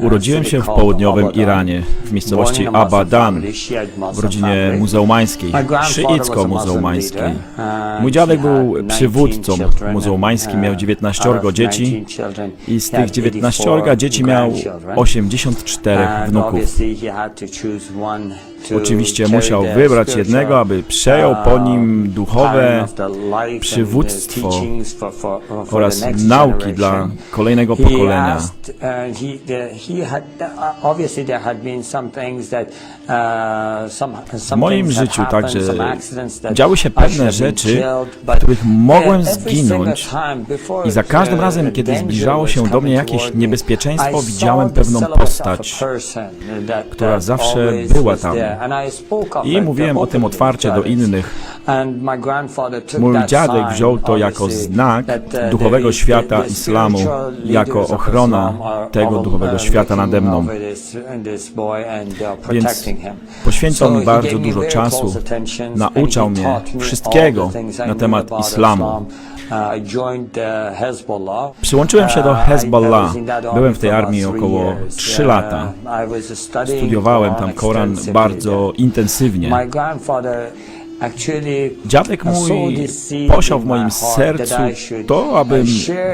Urodziłem się w południowym Iranie, w miejscowości Abadan, w rodzinie muzułmańskiej, szyicko-muzułmańskiej. Mój dziadek był przywódcą muzułmańskim, miał 19 dzieci i z tych 19 dzieci miał 84 wnuków. Oczywiście musiał wybrać jednego, aby przejął po nim duchowe przywództwo oraz nauki dla kolejnego pokolenia. W moim życiu także Działy się pewne rzeczy, w których mogłem zginąć i za każdym razem, kiedy zbliżało się do mnie jakieś niebezpieczeństwo, widziałem pewną postać, która zawsze była tam. I mówiłem o tym otwarcie do innych. Mój dziadek wziął to jako znak duchowego świata islamu, jako ochrona tego duchowego świata nade mną. Więc poświęcał mi bardzo dużo czasu, nauczał mnie wszystkiego na temat islamu. Przyłączyłem się do Hezbollah. Byłem w tej armii około 3 lata. Studiowałem tam Koran bardzo intensywnie. Dziadek mój posiał w moim sercu to, abym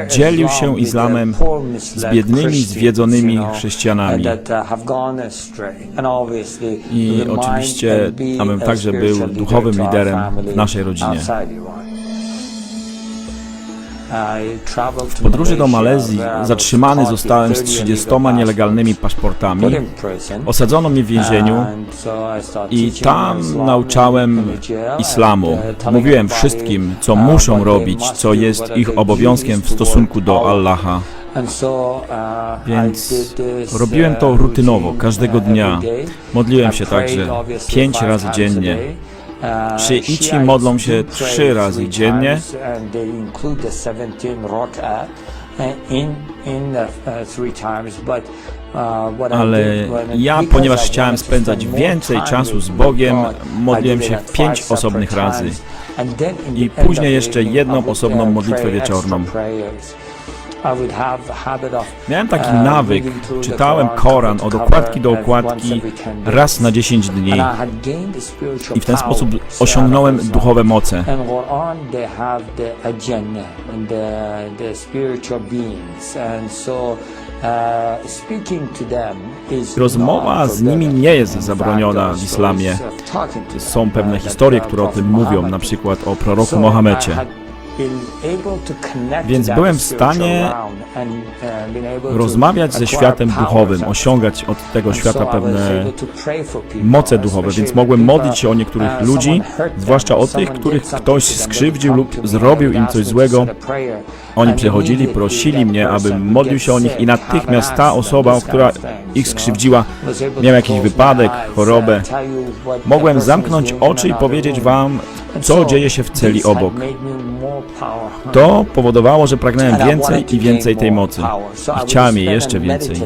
dzielił się islamem z biednymi, zwiedzonymi chrześcijanami. I oczywiście, abym także był duchowym liderem w naszej rodzinie. W podróży do Malezji zatrzymany zostałem z 30 nielegalnymi paszportami. Osadzono mnie w więzieniu i tam nauczałem islamu. Mówiłem wszystkim, co muszą robić, co jest ich obowiązkiem w stosunku do Allaha. Więc robiłem to rutynowo, każdego dnia. Modliłem się także pięć razy dziennie. Szyici modlą się trzy razy dziennie, ale ja, ponieważ chciałem spędzać więcej czasu z Bogiem, modliłem się pięć osobnych razy. I później jeszcze jedną osobną modlitwę wieczorną. Miałem taki nawyk, czytałem Koran od okładki do okładki raz na 10 dni. I w ten sposób osiągnąłem duchowe moce. Uh, Rozmowa z nimi nie jest zabroniona w islamie. Są pewne historie, które o tym mówią, na przykład o proroku Mohamecie. Więc byłem w stanie Rozmawiać ze światem duchowym, osiągać od tego świata pewne moce duchowe, więc mogłem modlić się o niektórych ludzi, zwłaszcza o tych, których ktoś skrzywdził lub zrobił im coś złego. Oni przychodzili, prosili mnie, abym modlił się o nich i natychmiast ta osoba, która ich skrzywdziła, miała jakiś wypadek, chorobę. Mogłem zamknąć oczy i powiedzieć wam, co dzieje się w celi obok. To powodowało, że pragnąłem więcej i więcej tej mocy. I chciałem jej jeszcze więcej.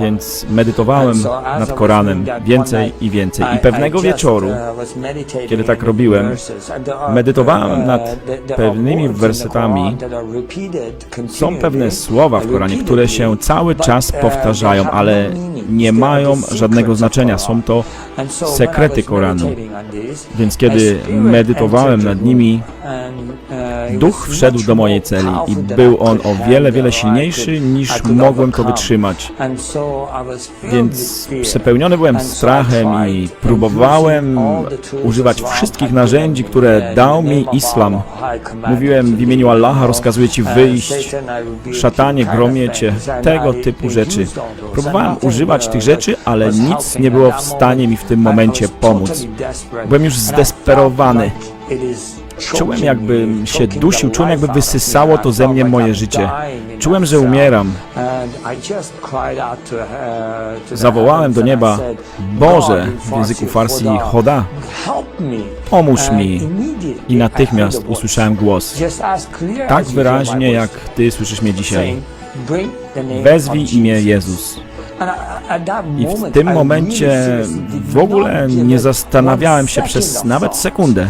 Więc medytowałem nad Koranem więcej i więcej. I pewnego wieczoru, kiedy tak robiłem, medytowałem nad pewnymi wersetami. Są pewne słowa w Koranie, które się cały czas powtarzają, ale nie mają żadnego znaczenia. Są to sekrety Koranu. Więc kiedy medytowałem nad nimi, duch wszedł do mojej celi i był on o wiele, wiele silniejszy niż mogłem to wytrzymać. Więc przepełniony byłem strachem i próbowałem używać wszystkich narzędzi, które dał mi islam. Mówiłem w imieniu Allaha, rozkazuję ci wyjść, szatanie, gromie cię, tego typu rzeczy. Próbowałem używać tych rzeczy, ale nic nie było w stanie mi w tym momencie pomóc. Byłem już zdesperowany. Czułem, jakbym się dusił, czułem, jakby wysysało to ze mnie moje życie. Czułem, że umieram. Zawołałem do nieba, Boże, w języku farsi Choda, pomóż mi. I natychmiast usłyszałem głos, tak wyraźnie, jak Ty słyszysz mnie dzisiaj. Wezwij imię Jezus. I w tym momencie w ogóle nie zastanawiałem się przez nawet sekundę.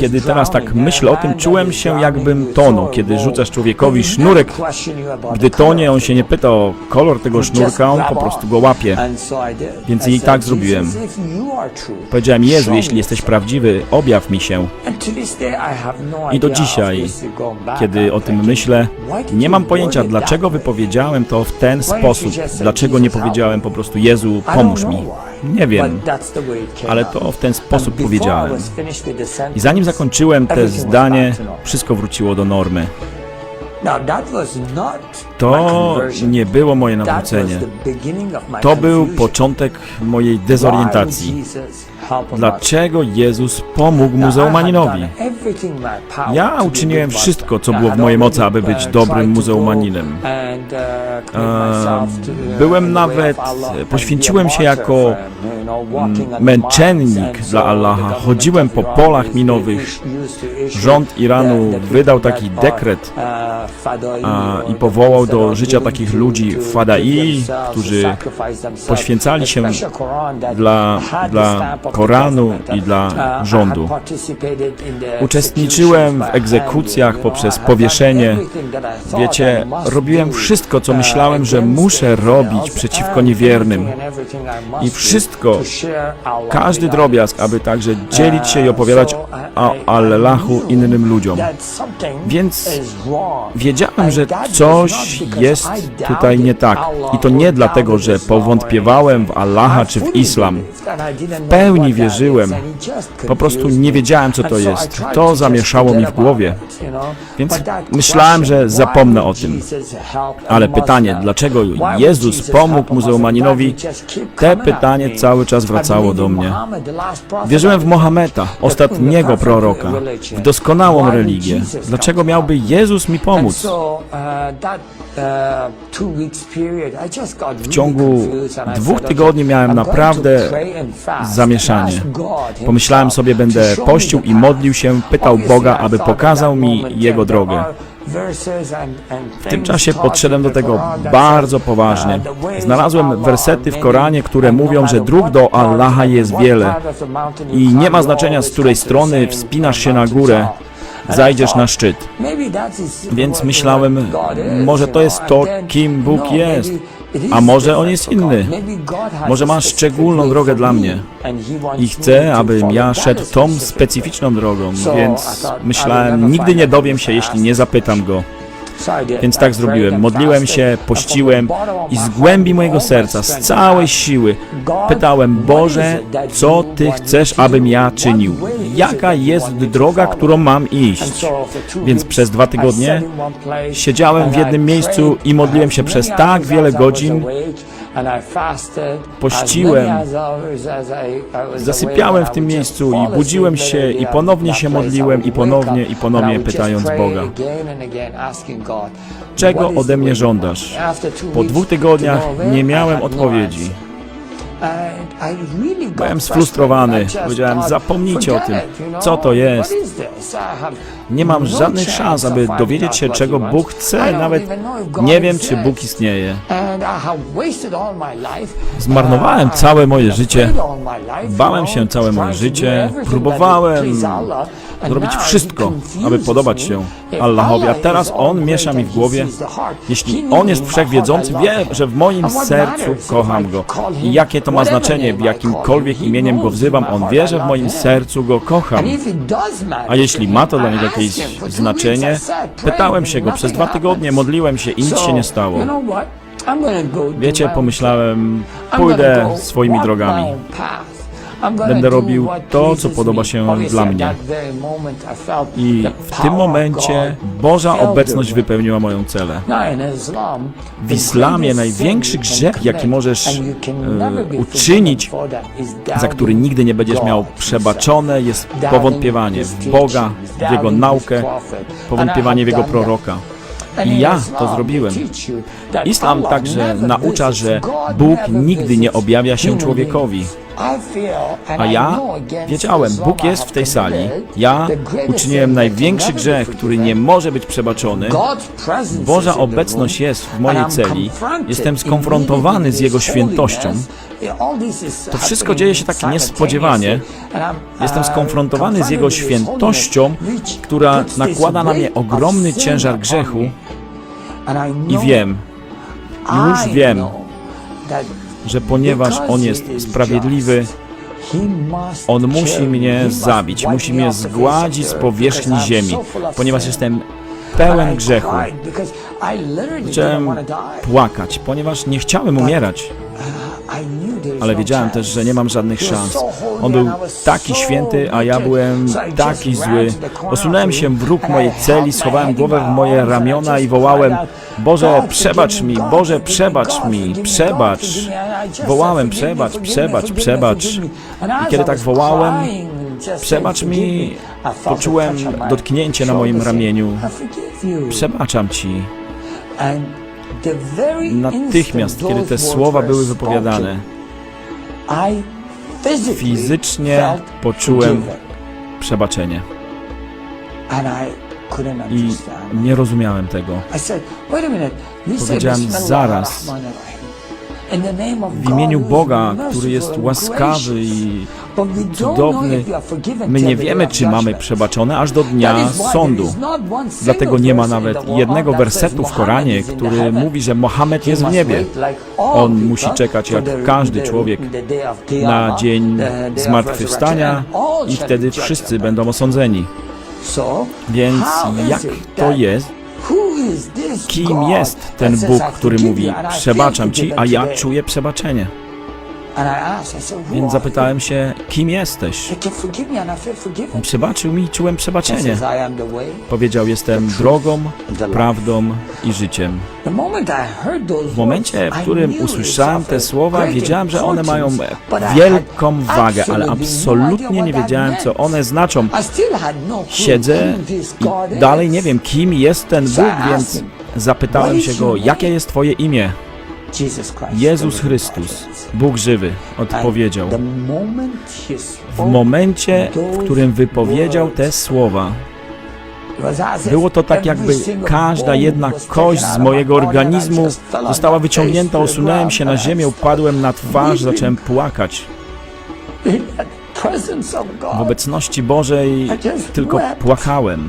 Kiedy teraz tak myślę o tym, czułem się jakbym tonął, kiedy rzucasz człowiekowi sznurek. Gdy tonie, on się nie pyta o kolor tego sznurka, on po prostu go łapie. Więc i tak zrobiłem. Powiedziałem, Jezu, jeśli jesteś prawdziwy, objaw mi się. I do dzisiaj, Kiedy o tym myślę, nie mam pojęcia, dlaczego wypowiedziałem to w ten sposób. Dlaczego nie powiedziałem po prostu, Jezu, pomóż mi. Nie wiem, ale to w ten sposób powiedziałem. I zanim zakończyłem te zdanie, wszystko wróciło do normy. To nie było moje nawrócenie. To był początek mojej dezorientacji. Dlaczego Jezus pomógł muzełmaninowi? Ja uczyniłem wszystko, co było w mojej mocy, aby być dobrym muzełmaninem. E, Byłem nawet, poświęciłem się jako męczennik dla Allaha. Chodziłem po polach minowych. Rząd Iranu wydał taki dekret a, i powołał do życia takich ludzi fadai, którzy poświęcali się dla, dla Koranu i dla rządu. Uczestniczyłem w egzekucjach poprzez powieszenie. Wiecie, robiłem wszystko, co myślałem, że muszę robić przeciwko niewiernym. I wszystko, każdy drobiazg, aby także dzielić się i opowiadać o Allahu innym ludziom. Więc wiedziałem, że coś jest tutaj nie tak. I to nie dlatego, że powątpiewałem w Allaha czy w Islam. W pełni wierzyłem. Po prostu nie wiedziałem, co to jest. To zamieszało mi w głowie. Więc myślałem, że zapomnę o tym. Ale pytanie, dlaczego Jezus pomógł muzułmaninowi, te pytanie cały czas wracało do mnie. Wierzyłem w Mohameda, ostatniego proroka, w doskonałą religię. Dlaczego miałby Jezus mi pomóc? W ciągu dwóch tygodni miałem naprawdę Zamieszanie. Pomyślałem sobie, będę pościł i modlił się, pytał Boga, aby pokazał mi Jego drogę. W tym czasie podszedłem do tego bardzo poważnie. Znalazłem wersety w Koranie, które mówią, że dróg do Allaha jest wiele i nie ma znaczenia, z której strony wspinasz się na górę, zajdziesz na szczyt. Więc myślałem, może to jest to, kim Bóg jest. A może On jest inny. Może ma szczególną drogę dla mnie. I chcę, abym ja szedł tą specyficzną drogą, więc myślałem, nigdy nie dowiem się, jeśli nie zapytam Go. Więc tak zrobiłem. Modliłem się, pościłem i z głębi mojego serca, z całej siły pytałem, Boże, co Ty chcesz, abym ja czynił? Jaka jest droga, którą mam iść? Więc przez dwa tygodnie siedziałem w jednym miejscu i modliłem się przez tak wiele godzin, pościłem, zasypiałem w tym miejscu i budziłem się i ponownie się modliłem i ponownie i ponownie pytając Boga, czego ode mnie żądasz? Po dwóch tygodniach nie miałem odpowiedzi. Byłem sfrustrowany. Powiedziałem, zapomnijcie o tym. Co to jest? Nie mam żadnych szans, aby dowiedzieć się, czego Bóg chce. Nawet nie wiem, czy Bóg istnieje. Zmarnowałem całe moje życie. Bałem się całe moje życie. Próbowałem zrobić wszystko, aby podobać się Allahowi, a teraz On miesza mi w głowie. Jeśli On jest wszechwiedzący, wie, że w moim sercu kocham Go. I jakie to ma znaczenie, w jakimkolwiek imieniem Go wzywam, On wie, że w moim sercu Go kocham. A jeśli ma to dla niego jakieś znaczenie, pytałem się Go przez dwa tygodnie, modliłem się i nic się nie stało. Wiecie, pomyślałem, pójdę swoimi drogami. Będę robił to, co podoba się dla mnie. I w tym momencie Boża obecność wypełniła moją celę. W islamie największy grzech, jaki możesz e, uczynić, za który nigdy nie będziesz miał przebaczone, jest powątpiewanie w Boga, w Jego naukę, powątpiewanie w Jego proroka. I ja to zrobiłem. Islam także naucza, że Bóg nigdy nie objawia się człowiekowi. A ja wiedziałem, Bóg jest w tej sali. Ja uczyniłem największy grzech, który nie może być przebaczony. Boża obecność jest w mojej celi. Jestem skonfrontowany z Jego świętością. To wszystko dzieje się tak niespodziewanie. Jestem skonfrontowany z Jego świętością, która nakłada na mnie ogromny ciężar grzechu i wiem, już wiem, że ponieważ On jest sprawiedliwy, On musi mnie zabić, musi mnie zgładzić z powierzchni ziemi, ponieważ jestem pełen grzechu. Zacząłem płakać, ponieważ nie chciałem umierać, ale wiedziałem też, że nie mam żadnych szans. On był taki święty, a ja byłem taki zły. Osunąłem się w róg mojej celi, schowałem głowę w moje ramiona i wołałem Boże, przebacz mi, Boże, przebacz mi, przebacz. Wołałem, przebacz, przebacz, przebacz. I kiedy tak wołałem, przebacz mi, poczułem dotknięcie na moim ramieniu. Przebaczam Ci. Natychmiast, kiedy te słowa były wypowiadane, fizycznie poczułem przebaczenie. I nie rozumiałem tego. Powiedziałem zaraz W imieniu Boga, który jest łaskawy i cudowny, my nie wiemy, czy mamy przebaczone aż do dnia sądu. Dlatego nie ma nawet jednego wersetu w Koranie, który mówi, że Mohamed jest w niebie. On musi czekać jak każdy człowiek na dzień zmartwychwstania i wtedy wszyscy będą osądzeni. Więc jak to jest, kim jest ten Bóg, który mówi, przebaczam Ci, a ja czuję przebaczenie? Więc zapytałem się, kim jesteś? On przebaczył mi i czułem przebaczenie. Powiedział, jestem drogą, prawdą i życiem. W momencie, w którym usłyszałem te słowa, wiedziałem, że one mają wielką wagę, ale absolutnie nie wiedziałem, co one znaczą. Siedzę i dalej nie wiem, kim jest ten Bóg, więc zapytałem się go, jakie jest Twoje imię? Jezus Chrystus, Bóg żywy, odpowiedział. W momencie, w którym wypowiedział te słowa, było to tak, jakby każda jedna kość z mojego organizmu została wyciągnięta. Osunąłem się na ziemię, upadłem na twarz, zacząłem płakać. W obecności Bożej tylko płakałem.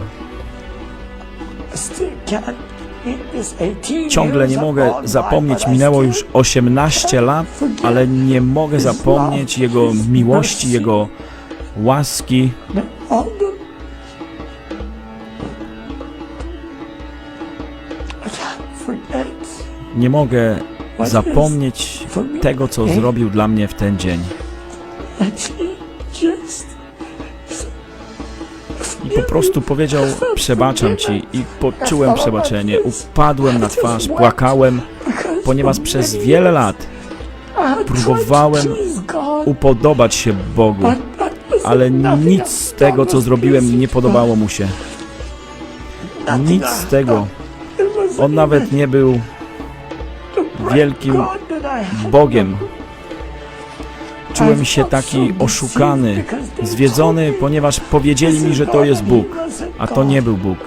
Ciągle nie mogę zapomnieć, minęło już 18 lat, ale nie mogę zapomnieć Jego miłości, Jego łaski. Nie mogę zapomnieć tego, co zrobił dla mnie w ten dzień. I po prostu powiedział, przebaczam Ci i poczułem przebaczenie. Upadłem na twarz, płakałem, ponieważ przez wiele lat próbowałem upodobać się Bogu, ale nic z tego, co zrobiłem, nie podobało Mu się. Nic z tego. On nawet nie był wielkim Bogiem. Czułem się taki oszukany, zwiedzony, ponieważ powiedzieli mi, że to jest Bóg, a to nie był Bóg.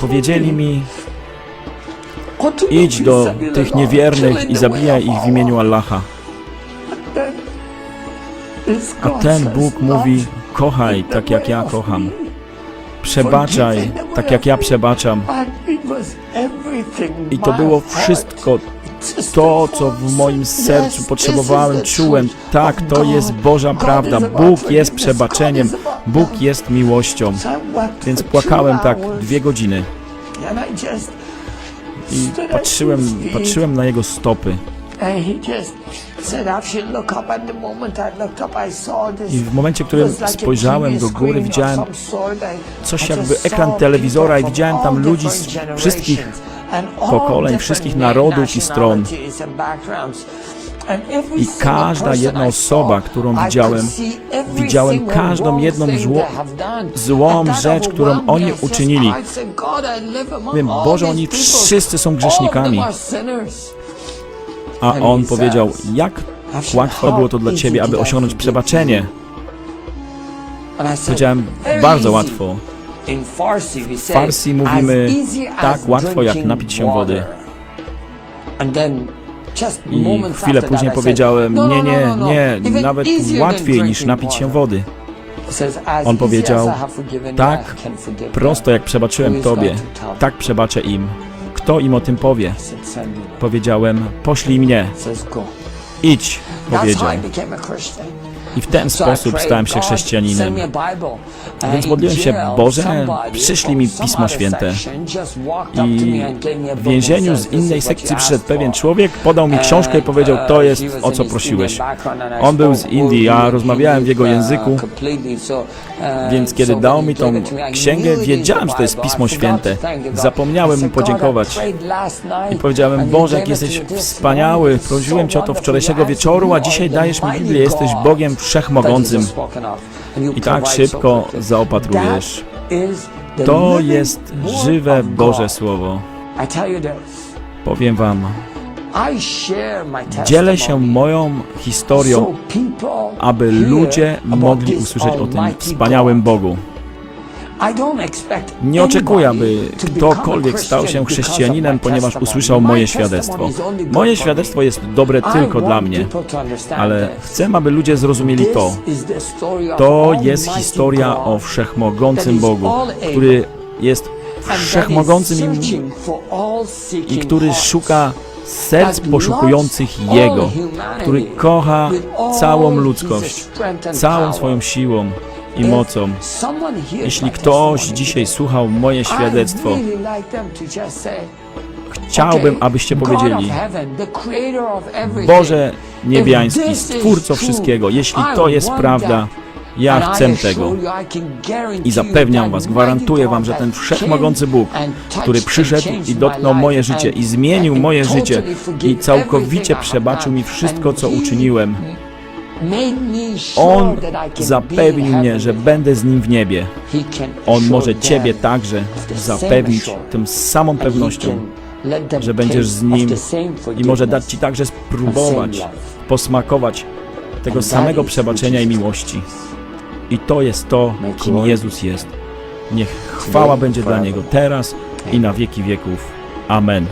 Powiedzieli mi, idź do tych niewiernych i zabijaj ich w imieniu Allaha. A ten Bóg mówi, kochaj tak jak ja kocham. Przebaczaj tak jak ja przebaczam. I to było wszystko to, co w moim sercu potrzebowałem, czułem. Tak, to jest Boża prawda. Bóg jest przebaczeniem, Bóg jest miłością. Więc płakałem tak dwie godziny i patrzyłem, patrzyłem na jego stopy. I w momencie, w którym spojrzałem do góry, widziałem coś jakby ekran telewizora i widziałem tam ludzi z wszystkich pokoleń, wszystkich narodów i stron. I każda jedna osoba, którą widziałem, widziałem każdą jedną zło, złą rzecz, którą oni uczynili. Mówię, Boże, oni wszyscy są grzesznikami. A on powiedział, jak łatwo było to dla Ciebie, aby osiągnąć przebaczenie. Powiedziałem, bardzo łatwo. W Farsi mówimy tak łatwo jak napić się wody. I chwilę później powiedziałem, nie, nie, nie, nawet łatwiej niż napić się wody. On powiedział, tak Prosto jak przebaczyłem Tobie, tak przebaczę im. Kto im o tym powie? Powiedziałem, poślij mnie, idź, powiedział. I w ten sposób stałem się chrześcijaninem. Więc modliłem się, Boże, przyszli mi Pismo Święte. I w więzieniu z innej sekcji przyszedł pewien człowiek, podał mi książkę i powiedział, to jest o co prosiłeś. On był z Indii, ja rozmawiałem w jego języku, więc kiedy dał mi tą księgę, wiedziałem, że to jest Pismo Święte. Zapomniałem mu podziękować. I powiedziałem, Boże, jak jesteś wspaniały, prosiłem Cię o to wczorajszego wieczoru, a dzisiaj dajesz mi Biblię, jesteś Bogiem Wszechmogącym. I tak szybko zaopatrujesz. To jest żywe Boże Słowo. Powiem Wam, dzielę się moją historią, aby ludzie mogli usłyszeć o tym wspaniałym Bogu. Nie oczekuję, aby ktokolwiek stał się chrześcijaninem, ponieważ usłyszał moje świadectwo. Moje świadectwo jest dobre tylko dla mnie, ale chcę, aby ludzie zrozumieli to. To jest historia o wszechmogącym Bogu, który jest wszechmogącym i, i który szuka serc poszukujących Jego, który kocha całą ludzkość, całą swoją siłą i mocą. Jeśli ktoś dzisiaj słuchał moje świadectwo, chciałbym, abyście powiedzieli, Boże niebiański, Stwórco wszystkiego, jeśli to jest prawda, ja chcę tego. I zapewniam Was, gwarantuję Wam, że ten wszechmogący Bóg, który przyszedł i dotknął moje życie i zmienił moje życie i całkowicie przebaczył mi wszystko, co uczyniłem, On zapewnił mnie, że będę z Nim w niebie. On może Ciebie także zapewnić tym samą pewnością, że będziesz z Nim i może dać Ci także spróbować, posmakować tego samego przebaczenia i miłości. I to jest to, kim Jezus jest. Niech chwała będzie dla Niego teraz i na wieki wieków. Amen.